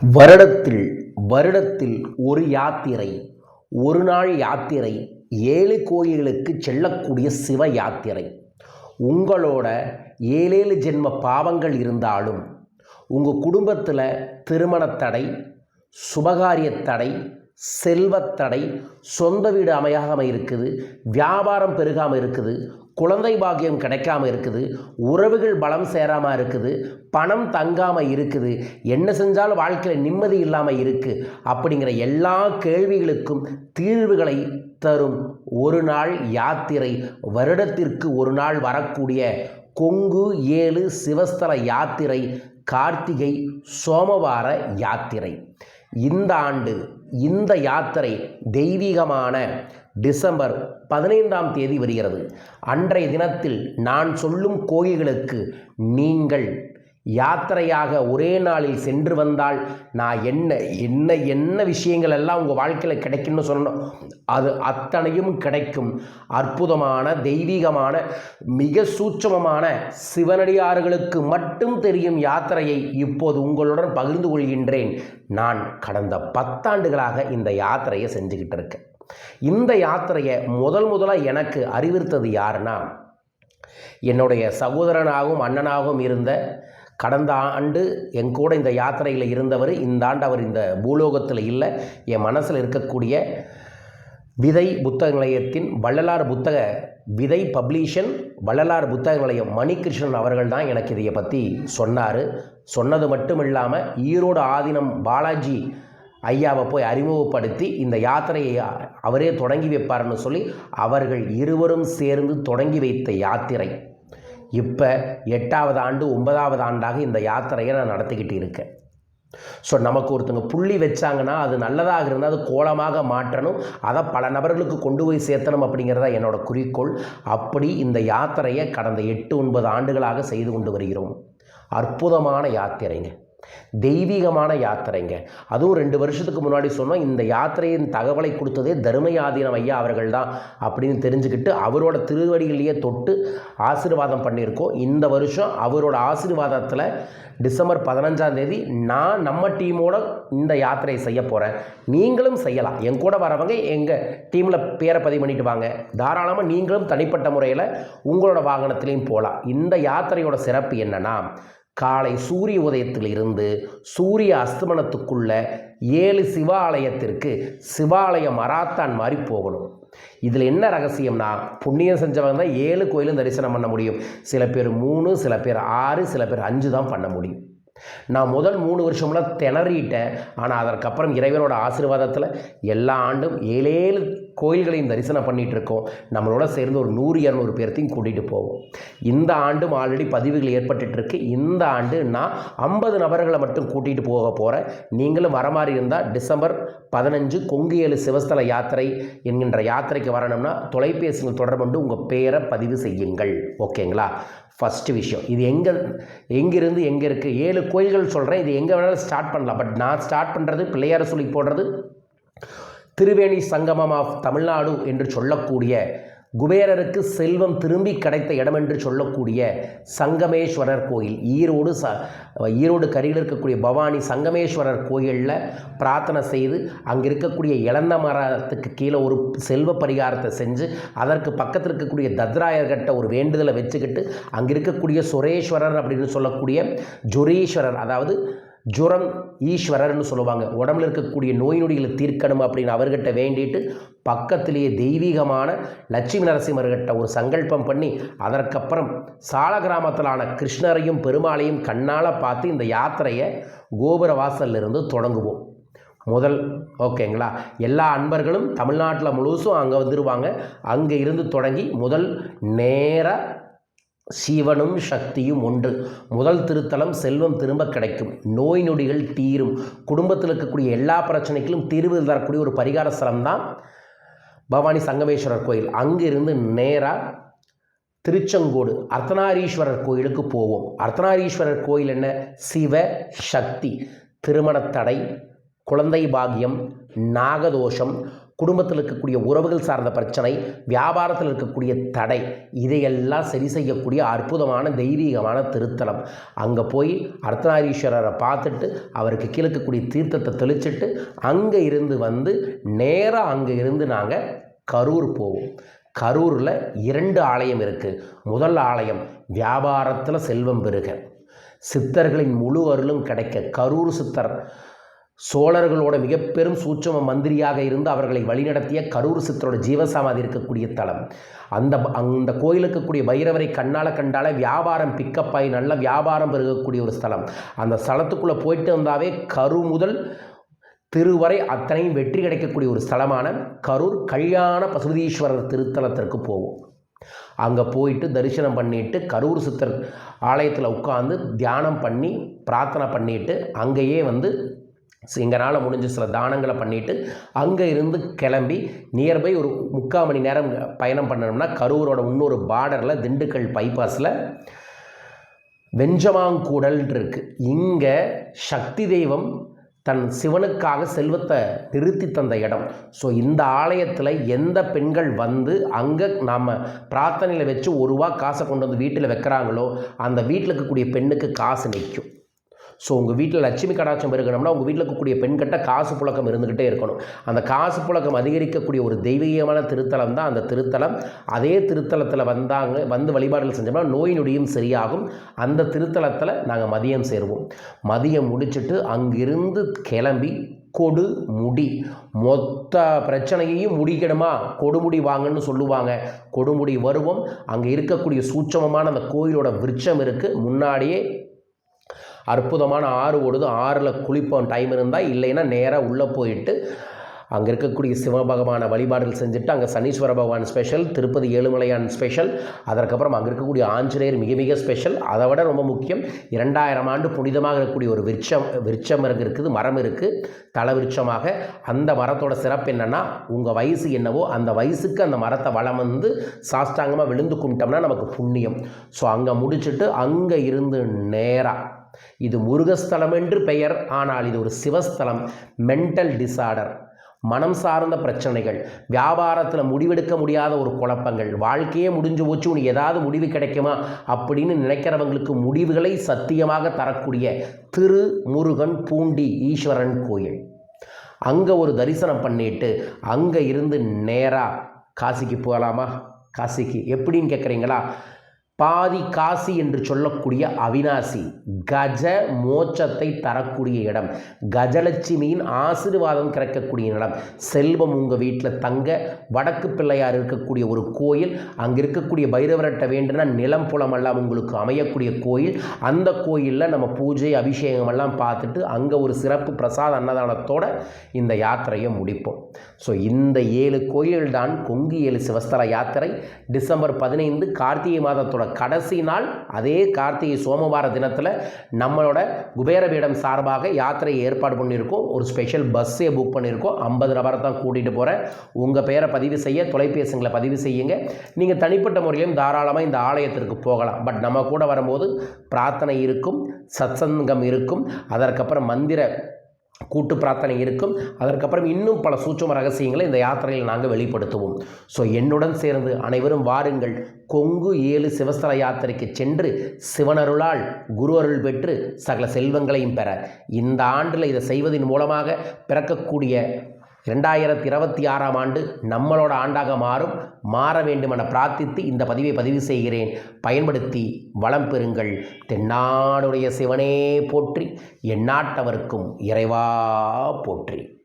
வருடத்தில் வருடத்தில் ஒரு யாத்திரை ஒரு நாள் யாத்திரை ஏழு கோயில்களுக்கு செல்லக்கூடிய சிவ யாத்திரை. உங்களோட ஏழேழு ஜென்ம பாவங்கள் இருந்தாலும் உங்கள் குடும்பத்தில் திருமணத்தடை சுபகாரியத்தடை செல்வத்தடை சொந்த வீடு அமையாமல் இருக்குது வியாபாரம் பெருகாமல் இருக்குது குழந்தை பாக்கியம் கிடைக்காம இருக்குது உறவுகள் பலம் சேராமல் இருக்குது பணம் தங்காமல் இருக்குது என்ன செஞ்சாலும் வாழ்க்கையில் நிம்மதி இல்லாமல் இருக்குது அப்படிங்கிற எல்லா கேள்விகளுக்கும் தீர்வுகளை தரும் ஒரு நாள் யாத்திரை வருடத்திற்கு ஒரு நாள் வரக்கூடிய கொங்கு ஏழு சிவஸ்தல யாத்திரை கார்த்திகை சோமவார யாத்திரை. இந்த ஆண்டு இந்த யாத்திரை தெய்வீகமான டிசம்பர் பதினைந்தாம் தேதி வருகிறது. அன்றைய தினத்தில் நான் சொல்லும் கோயில்களுக்கு நீங்கள் யாத்திரையாக ஒரே நாளில் சென்று வந்தால் நான் என்ன என்ன என்ன விஷயங்கள் எல்லாம் உங்கள் வாழ்க்கையில் கிடைக்கும்னு சொல்லணும். அது அத்தனையும் கிடைக்கும். அற்புதமான தெய்வீகமான மிக சூட்சமமான சிவனடியார்களுக்கு மட்டும் தெரியும் யாத்திரையை இப்போது உங்களுடன் பகிர்ந்து கொள்கின்றேன். நான் கடந்த பத்தாண்டுகளாக இந்த யாத்திரையை செஞ்சுக்கிட்டு இருக்கேன். இந்த யாத்திரையை முதல் முதலாக எனக்கு அறிவித்தது யாருன்னா என்னுடைய சகோதரனாகவும் அண்ணனாகவும் இருந்த கடந்த ஆண்டு என் கூட இந்த யாத்திரையில் இருந்தவர் இந்த ஆண்டு அவர் இந்த பூலோகத்தில் இல்லை. என் மனசில் இருக்கக்கூடிய விதை புத்தக நிலையத்தின் வள்ளலார் புத்தக விதை பப்ளிஷன் வள்ளலார் புத்தக நிலையம் மணிகிருஷ்ணன் அவர்கள் தான் எனக்கு இதையை பற்றி சொன்னார். சொன்னது மட்டும் இல்லாமல் ஈரோடு ஆதீனம் பாலாஜி ஐயாவை போய் அறிமுகப்படுத்தி இந்த யாத்திரையை அவரே தொடங்கி வைப்பார்னு சொல்லி அவர்கள் இருவரும் சேர்ந்து தொடங்கி வைத்த யாத்திரை. இப்போ எட்டாவது ஆண்டு ஒன்பதாவது ஆண்டாக இந்த யாத்திரையை நான் நடத்திக்கிட்டு இருக்கேன். ஸோ நமக்கு ஒருத்தங்க புள்ளி வச்சாங்கன்னா அது நல்லதாக இருந்தால் அது கோலமாக மாற்றணும். அதை பல நபர்களுக்கு கொண்டு போய் சேர்த்தணும் அப்படிங்கிறதா என்னோட குறிக்கோள். அப்படி இந்த யாத்திரையை கடந்த எட்டு ஒன்பது ஆண்டுகளாக செய்து கொண்டு வருகிறோம். அற்புதமான யாத்திரைங்க. தெய்வீகமான யாத்திரைங்க. அதுவும் ரெண்டு வருஷத்துக்கு முன்னாடி சொன்னோம் இந்த யாத்திரையின் தகவலை கொடுத்ததே தர்மயாதீனம் ஐயா அவர்கள் தான் அப்படின்னு தெரிஞ்சுக்கிட்டு அவரோட திருவடிகளையே தொட்டு ஆசீர்வாதம் பண்ணியிருக்கோம். இந்த வருஷம் அவரோட ஆசீர்வாதத்தில் டிசம்பர் பதினஞ்சாம் தேதி நான் நம்ம டீமோட இந்த யாத்திரையை செய்ய போகிறேன் நீங்களும் செய்யலாம். என் கூட வரவங்க எங்கள் டீமில் பேரை பதிவு பண்ணிட்டு வாங்க. தாராளமாக நீங்களும் தனிப்பட்ட முறையில் உங்களோட வாகனத்திலையும் போகலாம் இந்த யாத்திரையோட சிறப்பு என்னென்னா காலை சூரிய உதயத்தில் இருந்து சூரிய அஸ்தமனத்துக்குள்ள ஏழு சிவாலயத்திற்கு சிவாலயம் மராத்தான் மாதிரி போகணும். இதில் என்ன ரகசியம்னா புண்ணியம் செஞ்சவங்க தான் ஏழு கோயிலும் தரிசனம் பண்ண முடியும். சில பேர் மூணு சில பேர் ஆறு சில பேர் அஞ்சு தான் பண்ண முடியும். நான் முதல் மூணு வருஷம்லாம் திணறிட்டேன். ஆனால் அதற்கப்புறம் இறைவனோட ஆசீர்வாதத்தில் எல்லா ஆண்டும் ஏழேழு கோயில்களையும் தரிசனம் பண்ணிகிட்டு இருக்கோம் நம்மளோட சேர்ந்து ஒரு நூறு இரநூறு பேர்த்தையும் கூட்டிகிட்டு போவோம். இந்த ஆண்டும் ஆல்ரெடி பதிவுகள் ஏற்பட்டுட்டு இருக்கு இந்த ஆண்டு நான் ஐம்பது நபர்களை மட்டும் கூட்டிகிட்டு போக போகிறேன் நீங்களும் வர மாதிரி இருந்தால் டிசம்பர் பதினஞ்சு கொங்கு ஏழு சிவஸ்தல யாத்திரை என்கின்ற யாத்திரைக்கு வரணும்னா தொலைபேசியில் தொடர்பு கொண்டு உங்கள் பேரை பதிவு செய்யுங்கள். ஓகேங்களா? ஃபஸ்ட்டு விஷயம். இது எங்கே எங்கேருந்து எங்கே இருக்குது ஏழு கோயில்கள் சொல்கிறேன் இது எங்கே வேணாலும் ஸ்டார்ட் பண்ணலாம். பட் நான் ஸ்டார்ட் பண்ணுறது பிள்ளையார சொல்லி போடுறது திருவேணி சங்கமம் ஆஃப் தமிழ்நாடு என்று சொல்லக்கூடிய குபேரருக்கு செல்வம் திரும்பி கிடைத்த இடம் என்று சொல்லக்கூடிய சங்கமேஸ்வரர் கோயில். ஈரோடு ச ஈரோடு கரையில் இருக்கக்கூடிய பவானி சங்கமேஸ்வரர் கோயிலில் பிரார்த்தனை செய்து அங்கே இருக்கக்கூடிய இளந்த மரத்துக்கு கீழே ஒரு செல்வ பரிகாரத்தை செஞ்சு அதற்கு பக்கத்தில் இருக்கக்கூடிய தத்ராயர்கிட்ட ஒரு வேண்டுதலை வச்சுக்கிட்டு அங்கே இருக்கக்கூடிய சுரேஸ்வரர் அப்படின்னு சொல்லக்கூடிய ஜுரீஸ்வரர் அதாவது ஜுரம் ஈஸ்வரர்னு சொல்லுவாங்க. உடம்புல இருக்கக்கூடிய நோய் நொடிகளை தீர்க்கணும் அப்படின்னு அவர்கிட்ட வேண்டிட்டு பக்கத்திலேயே தெய்வீகமான லட்சுமி நரசிம்மர்கிட்ட ஒரு சங்கல்பம் பண்ணி அதற்கப்புறம் சால கிராமத்திலான கிருஷ்ணரையும் பெருமாளையும் கண்ணால் பார்த்து இந்த யாத்திரையை கோபுர வாசல்லிருந்து தொடங்குவோம். முதல் ஓகேங்களா? எல்லா அன்பர்களும் தமிழ்நாட்டில் முழுசும் அங்கே வந்துடுவாங்க அங்கே இருந்து தொடங்கி முதல் நேராக சிவனும் சக்தியும் ஒன்று முதல் திருத்தலம் செல்வம் திரும்ப கிடைக்கும். நோய் நொடிகள் தீரும். குடும்பத்தில் இருக்கக்கூடிய எல்லா பிரச்சனைகளும் தீர்வு தரக்கூடிய ஒரு பரிகார ஸ்தலம் தான் பவானி சங்கமேஸ்வரர் கோயில். அங்கிருந்து நேராக திருச்செங்கோடு அர்த்தநாரீஸ்வரர் கோயிலுக்கு போவோம். அர்த்தநாரீஸ்வரர் கோயில் என்ன? சிவ சக்தி திருமணத்தடை குழந்தை பாக்கியம் நாகதோஷம் குடும்பத்தில் இருக்கக்கூடிய உறவுகள் சார்ந்த பிரச்சனை வியாபாரத்தில் இருக்கக்கூடிய தடை இதையெல்லாம் சரி செய்யக்கூடிய அற்புதமான தெய்வீகமான திருத்தலம். அங்கே போய் அர்த்தநாரீஸ்வரரை பார்த்துட்டு அவருக்கு கீழே இருக்கக்கூடிய தீர்த்தத்தை தெளிச்சிட்டு அங்கே இருந்து வந்து நேராக அங்கே இருந்து நாங்கள் கரூர் போவோம். கரூரில் இரண்டு ஆலயம் இருக்குது முதல் ஆலயம் வியாபாரத்தில் செல்வம் பெறுக. சித்தர்களின் முழு அருளும் கிடைக்க கரூர் சித்தர் சோழர்களோட மிக பெரும் சூட்சம மந்திரியாக இருந்து அவர்களை வழிநடத்திய கரூர் சித்தரோட ஜீவசமாதி இருக்கக்கூடிய தலம். அந்த அந்த கோயிலுக்கு இருக்கக்கூடிய பைரவரை கண்ணால் கண்டால வியாபாரம் பிக்கப் ஆகி நல்ல வியாபாரம் பெருகக்கூடிய ஒரு ஸ்தலம். அந்த ஸ்தலத்துக்குள்ளே போயிட்டு வந்தாவே கரு முதல் திருவரை அத்தனையும் வெற்றி கிடைக்கக்கூடிய ஒரு ஸ்தலமான கரூர் கல்யாண பசுபதீஸ்வரர் திருத்தலத்திற்கு போவோம். அங்கே போயிட்டு தரிசனம் பண்ணிட்டு கரூர் சித்தர் ஆலயத்தில் உட்காந்து தியானம் பண்ணி பிரார்த்தனை பண்ணிட்டு அங்கேயே வந்து எங்களால் முடிஞ்ச சில தானங்களை பண்ணிவிட்டு அங்கே இருந்து கிளம்பி நியர்பை ஒரு முக்கால் மணி நேரம் பயணம் பண்ணணும்னா கரூரோட இன்னொரு பார்டரில் திண்டுக்கல் பைபாஸில் வெஞ்சமாங்கூடல் இருக்குது இங்கே சக்தி தெய்வம் தன் சிவனுக்காக செல்வத்தை நிறுத்தி தந்த இடம். ஸோ இந்த ஆலயத்தில் எந்த பெண்கள் வந்து அங்கே நாம் பிரார்த்தனையில் வச்சு ஒரு ரூபா காசை கொண்டு வந்து வீட்டில் வைக்கிறாங்களோ அந்த வீட்டில் இருக்கக்கூடிய பெண்ணுக்கு காசு நிற்கும் ஸோ உங்கள் வீட்டில் லட்சுமி கடாட்சம் இருக்கணும்னா உங்கள் வீட்டில் இருக்கக்கூடிய பெண்கிட்ட காசு புழக்கம் இருந்துக்கிட்டே இருக்கணும். அந்த காசு புழக்கம் அதிகரிக்கக்கூடிய ஒரு தெய்வீகமான திருத்தலம் தான் அந்த திருத்தலம். அதே திருத்தலத்தில் வந்தாங்க வந்து வழிபாடுகள் செஞ்சோம்னா நோய் நொடியும் சரியாகும். அந்த திருத்தலத்தில் நாங்கள் மதியம் சேருவோம். மதியம் முடிச்சுட்டு அங்கிருந்து கிளம்பி கொடு முடி. மொத்த பிரச்சனையையும் முடிக்கணுமா? கொடுமுடி வாங்கன்னு சொல்லுவாங்க. கொடுமுடி வருவோம். அங்கே இருக்கக்கூடிய சூட்சமமான அந்த கோயிலோட விருட்சம் இருக்குது முன்னாடியே அற்புதமான ஆறு ஓடுது. ஆறில் குளிப்போம். டைம் இருந்தால் இல்லைன்னா நேராக உள்ளே போயிட்டு அங்கே இருக்கக்கூடிய சிவபகவானை வழிபாடுகள் செஞ்சுட்டு அங்கே சனீஸ்வர பகவான் ஸ்பெஷல் திருப்பதி ஏழுமலையான் ஸ்பெஷல் அதற்கப்புறம் அங்கே இருக்கக்கூடிய ஆஞ்சநேயர் மிக மிக ஸ்பெஷல் அதை விட ரொம்ப முக்கியம் இரண்டாயிரம் ஆண்டு புனிதமாக இருக்கக்கூடிய ஒரு விருட்சம் விருட்சம் இருக்குது மரம் இருக்குது தலை விருட்சமாக. அந்த மரத்தோட சிறப்பு என்னென்னா உங்கள் வயசு என்னவோ அந்த வயசுக்கு அந்த மரத்தை வளம் வந்து சாஷ்டாங்கமாக விழுந்து கும்பிட்டோம்னா நமக்கு புண்ணியம். ஸோ அங்கே முடிச்சுட்டு அங்கே இருந்து நேராக இது முருகஸ்தலம் என்று பெயர். ஆனால் இது ஒரு சிவஸ்தலம். மென்டல் டிசார்டர் மனம் சார்ந்த பிரச்சனைகள். வியாபாரத்தில் முடிவெடுக்க முடியாத ஒரு குழப்பங்கள். வாழ்க்கையே முடிஞ்சு போச்சு. உனக்கு ஏதாவது முடிவு கிடைக்குமா? அப்படின்னு நினைக்கிறவங்களுக்கு முடிவுகளை சத்தியமாக தரக்கூடிய திரு முருகன் பூண்டி ஈஸ்வரன் கோயில். அங்கே ஒரு தரிசனம் பண்ணிட்டு அங்கே இருந்து நேராக காசிக்கு போகலாமா? காசிக்கு. எப்படின்னு கேட்குறீங்களா பாதி காசி என்று சொல்லக்கூடிய அவினாசி கஜ மோட்சத்தை தரக்கூடிய இடம். கஜலட்சுமியின் ஆசீர்வாதம் கிடைக்கக்கூடிய இடம் செல்வம் உங்கள் வீட்டில் தங்க வடக்கு பிள்ளையார் இருக்கக்கூடிய ஒரு கோயில் அங்கே இருக்கக்கூடிய பைரவரட்ட வேண்டுனா நிலம் புலமெல்லாம் உங்களுக்கு அமையக்கூடிய கோயில். அந்த கோயிலில் நம்ம பூஜை அபிஷேகம் எல்லாம் பார்த்துட்டு அங்கே ஒரு சிறப்பு பிரசாத அன்னதானத்தோட இந்த யாத்திரையை முடிப்போம். ஸோ இந்த ஏழு கோயில்தான் கொங்கு ஏழு சிவஸ்தல யாத்திரை. டிசம்பர் பதினைந்து கார்த்திகை மாதத்தோட கடைசி நாள் அதே கார்த்திகை சோமவார தினத்தில் நம்மளோட குபேரபீடம் சார்பாக யாத்திரையை ஏற்பாடு பண்ணியிருக்கோம். ஒரு ஸ்பெஷல் பஸ்ஸே புக் பண்ணியிருக்கோம். ஐம்பது நபரை தான் கூட்டிகிட்டு போகிறேன் உங்கள் பெயரை பதிவு செய்ய தொலைபேசிகளை பதிவு செய்யுங்க. நீங்கள் தனிப்பட்ட முறையிலும் தாராளமாக இந்த ஆலயத்திற்கு போகலாம். பட் நம்ம கூட வரும்போது பிரார்த்தனை இருக்கும் சத்சங்கம் இருக்கும். அதற்கப்புறம் மந்திர கூட்டு பிரார்த்தனை இருக்கும். அதற்கப்புறம் இன்னும் பல சூட்சம ரகசியங்களை இந்த யாத்திரையில் நாங்கள் வெளிப்படுத்துவோம். ஸோ என்னுடன் சேர்ந்து அனைவரும் வாருங்கள். கொங்கு ஏழு சிவஸ்தல யாத்திரைக்கு சென்று சிவனருளால் குரு அருள் பெற்று சகல செல்வங்களையும் பெற. இந்த ஆண்டில் இதை செய்வதன் மூலமாக பிறக்கக்கூடிய ரெண்டாயிரத்தி இருபத்தி ஆறாம் ஆண்டு நம்மளோட ஆண்டாக மாறும் மாற வேண்டுமென பிரார்த்தித்து இந்த பதிவை பதிவு செய்கிறேன். பயன்படுத்தி வளம் பெறுங்கள். தென்னாடுடைய சிவனே போற்றி எந்நாட்டவர்க்கும் இறைவா போற்றி.